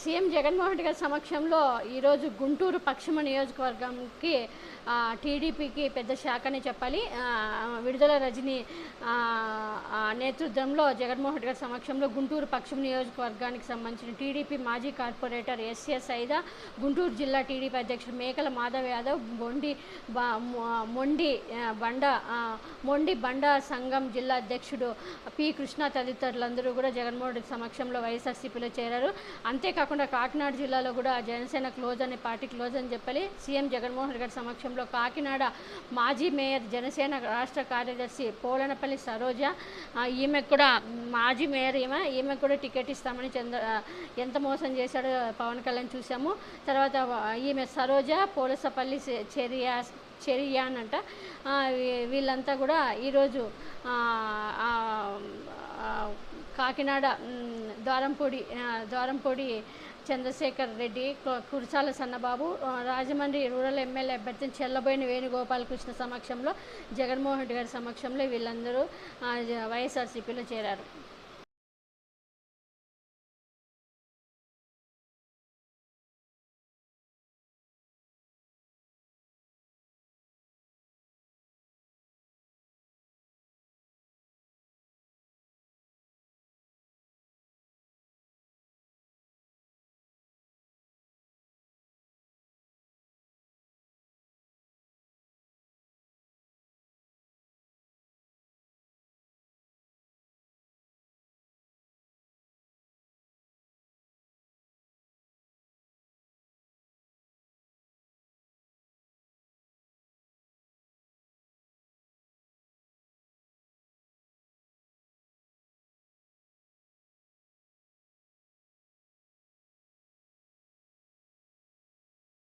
CM Jaganmohan Reddy గారి సమక్షంలో ఈరోజు గుంటూరు పశ్చిమ నియోజకవర్గంకి టీడీపీకి పెద్ద శాఖని చెప్పాలి. విడుదల రజని నేతృత్వంలో జగన్మోహన్ రెడ్డి గారి సమక్షంలో గుంటూరు పశ్చిమ నియోజకవర్గానికి సంబంధించిన టీడీపీ మాజీ కార్పొరేటర్ ఎస్ఎస్ ఐదా గుంటూరు జిల్లా టీడీపీ అధ్యక్షుడు మేకల మాధవ్ యాదవ్ మొండి మొండి బండ మొండి బండ సంఘం జిల్లా అధ్యక్షుడు పి కృష్ణ తదితరులందరూ కూడా జగన్మోహన్ రెడ్డి సమక్షంలో వైఎస్ఆర్సీపీలో చేరారు. అంతేకాకుండా కాకుండా కాకినాడ జిల్లాలో కూడా జనసేన క్లోజ్ అనే పార్టీ క్లోజ్ అని చెప్పాలి. సీఎం జగన్మోహన్ రెడ్డి గారి సమక్షంలో కాకినాడ మాజీ మేయర్ జనసేన రాష్ట్ర కార్యదర్శి పోలనపల్లి సరోజ ఈమె కూడా మాజీ మేయర్ ఈమె ఈమె కూడా టికెట్ ఇస్తామని చంద్ర ఎంత మోసం చేశాడో పవన్ కళ్యాణ్ చూసాము తర్వాత ఈమె సరోజ పోలసపల్లి చె- చెరియా చెరియాన్ అంట. వీళ్ళంతా కూడా ఈరోజు కాకినాడ ద్వారంపూడి ద్వారంపూడి చంద్రశేఖర్ రెడ్డి కు- కురసాల సన్నబాబు రాజమండ్రి రూరల్ ఎమ్మెల్యే అభ్యర్థిని చెల్లబోయిన వేణుగోపాలకృష్ణ సమక్షంలో జగన్మోహన్ రెడ్డి గారి సమక్షంలో వీళ్ళందరూ వైఎస్ఆర్సీపీలో చేరారు.